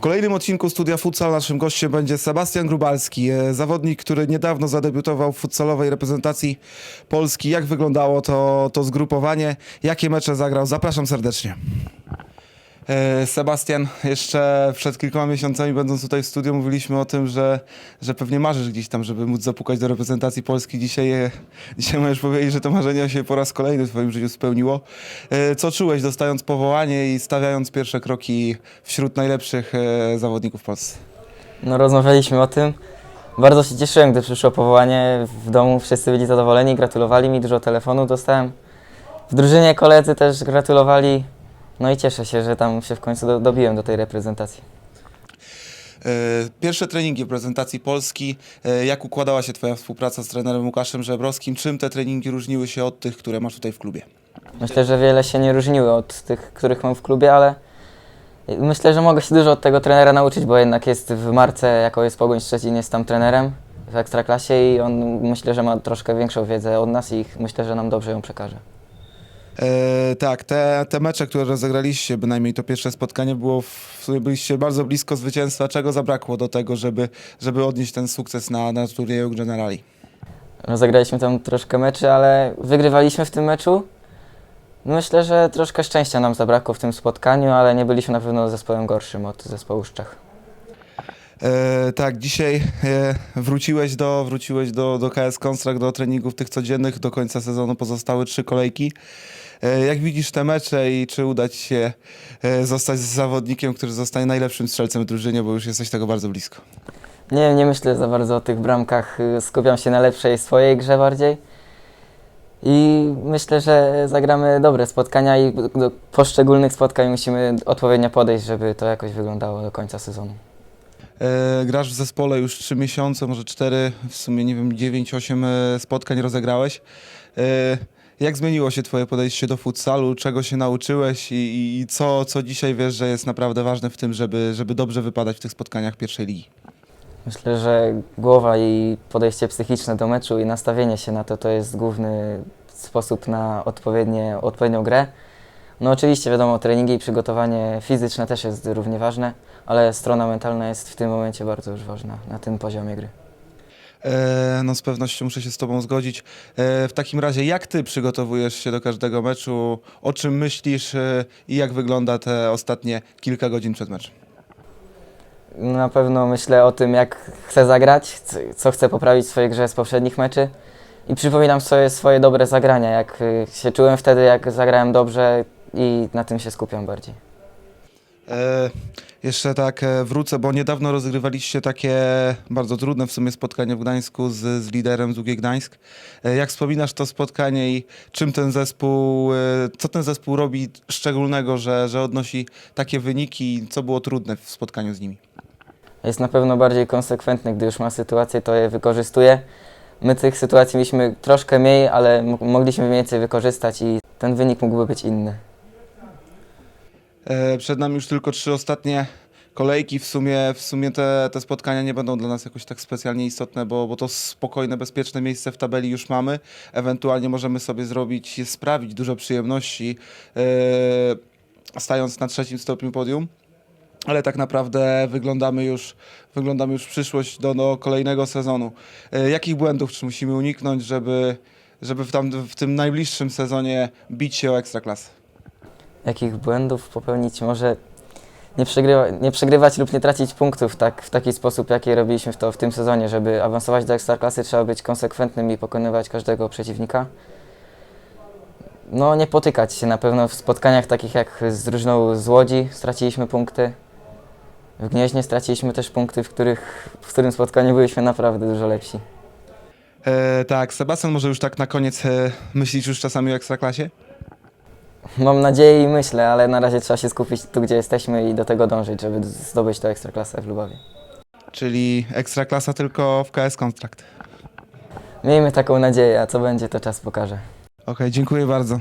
W kolejnym odcinku Studia Futsal naszym gościem będzie Sebastian Grubalski, e, zawodnik, który niedawno zadebiutował w futsalowej reprezentacji Polski. Jak wyglądało to, to zgrupowanie? Jakie mecze zagrał? Zapraszam serdecznie. E, Sebastian, jeszcze przed kilkoma miesiącami będąc tutaj w studiu mówiliśmy o tym, że, że pewnie marzysz gdzieś tam, żeby móc zapukać do reprezentacji Polski. Dzisiaj, e, dzisiaj możesz powiedzieć, że to marzenie się po raz kolejny w twoim życiu spełniło. E, Co czułeś dostając powołanie i stawiając pierwsze kroki wśród najlepszych zawodników w Polsce? No rozmawialiśmy o tym. Bardzo się cieszyłem, gdy przyszło powołanie. W domu wszyscy byli zadowoleni, gratulowali mi, dużo telefonów dostałem. W drużynie koledzy też gratulowali. No i cieszę się, że tam się w końcu do, dobiłem do tej reprezentacji. E, Pierwsze treningi w prezentacji Polski. E, Jak układała się twoja współpraca z trenerem Łukaszem Żebrowskim? Czym te treningi różniły się od tych, które masz tutaj w klubie? Myślę, że wiele się nie różniły od tych, których mam w klubie, ale myślę, że mogę się dużo od tego trenera nauczyć, bo jednak jest w marce, jako jest Pogoń Szczecin, jest tam trenerem w Ekstraklasie i on myślę, że ma troszkę większą wiedzę od nas i myślę, że nam dobrze ją przekaże. E, tak, te, te mecze, które rozegraliście, bynajmniej to pierwsze spotkanie było, w byliście bardzo blisko zwycięstwa. Czego zabrakło do tego, żeby, żeby odnieść ten sukces na, na turnieju Generali? Rozegraliśmy tam troszkę meczy, ale wygrywaliśmy w tym meczu. Myślę, że troszkę szczęścia nam zabrakło w tym spotkaniu, ale nie byliśmy na pewno zespołem gorszym od zespołu z Czech. E, tak, dzisiaj e, wróciłeś, do, wróciłeś do, do KS Konstrakt, do treningów tych codziennych. Do końca sezonu pozostały trzy kolejki. E, jak widzisz te mecze i czy uda ci się e, zostać zawodnikiem, który zostanie najlepszym strzelcem w drużynie, bo już jesteś tego bardzo blisko? Nie, nie myślę za bardzo o tych bramkach. y, Skupiam się na lepszej swojej grze bardziej. I myślę, że zagramy dobre spotkania i do poszczególnych spotkań musimy odpowiednio podejść, żeby to jakoś wyglądało do końca sezonu. E, grasz w zespole już 3 miesiące, może 4, w sumie nie wiem, 9-8 e, spotkań rozegrałeś. E, jak zmieniło się twoje podejście do futsalu? Czego się nauczyłeś i, i, i co, co dzisiaj wiesz, że jest naprawdę ważne w tym, żeby, żeby dobrze wypadać w tych spotkaniach pierwszej ligi? Myślę, że głowa i podejście psychiczne do meczu i nastawienie się na to to jest główny sposób na odpowiednie, odpowiednią grę. No oczywiście wiadomo, treningi i przygotowanie fizyczne też jest równie ważne, ale strona mentalna jest w tym momencie bardzo już ważna na tym poziomie gry. E, no z pewnością muszę się z tobą zgodzić. E, w takim razie, jak ty przygotowujesz się do każdego meczu? O czym myślisz e, i jak wygląda te ostatnie kilka godzin przed meczem? Na pewno myślę o tym, jak chcę zagrać, c- co chcę poprawić w swojej grze z poprzednich meczy i przypominam sobie swoje dobre zagrania, jak y, się czułem wtedy, jak zagrałem dobrze i na tym się skupiam bardziej. E, jeszcze tak e, wrócę, bo niedawno rozgrywaliście takie bardzo trudne w sumie spotkanie w Gdańsku z, z liderem z UG Gdańsk. E, jak wspominasz to spotkanie i czym ten zespół, e, co ten zespół robi szczególnego, że, że odnosi takie wyniki i co było trudne w spotkaniu z nimi? Jest na pewno bardziej konsekwentny, gdy już ma sytuację, to je wykorzystuje. My tych sytuacji mieliśmy troszkę mniej, ale mogliśmy więcej wykorzystać i ten wynik mógłby być inny. E, Przed nami już tylko trzy ostatnie kolejki. W sumie, w sumie te, te spotkania nie będą dla nas jakoś tak specjalnie istotne, bo, bo to spokojne, bezpieczne miejsce w tabeli już mamy. Ewentualnie możemy sobie zrobić, sprawić dużo przyjemności, e, stając na trzecim stopniu podium. Ale tak naprawdę wyglądamy już, wyglądamy już w przyszłość do, do kolejnego sezonu. E, Jakich błędów czy musimy uniknąć, żeby, żeby w, tam, w tym najbliższym sezonie bić się o ekstraklasę? Jakich błędów popełnić? Może nie, przegrywa, nie przegrywać lub nie tracić punktów tak, w taki sposób, jaki robiliśmy w to w tym sezonie. Żeby awansować do ekstraklasy, trzeba być konsekwentnym i pokonywać każdego przeciwnika. No, nie potykać się na pewno w spotkaniach takich jak z drużyną z Łodzi straciliśmy punkty. W Gnieźnie straciliśmy też punkty, w, których, w którym spotkaniu byliśmy naprawdę dużo lepsi. E, tak, Sebastian, może już tak na koniec e, już czasami o Ekstraklasie? Mam nadzieję i myślę, ale na razie trzeba się skupić tu, gdzie jesteśmy i do tego dążyć, żeby zdobyć tę ekstraklasę w Lubawie. Czyli Ekstraklasa tylko w KS Kontrakt. Miejmy taką nadzieję, a co będzie, to czas pokaże. Okej, dziękuję bardzo.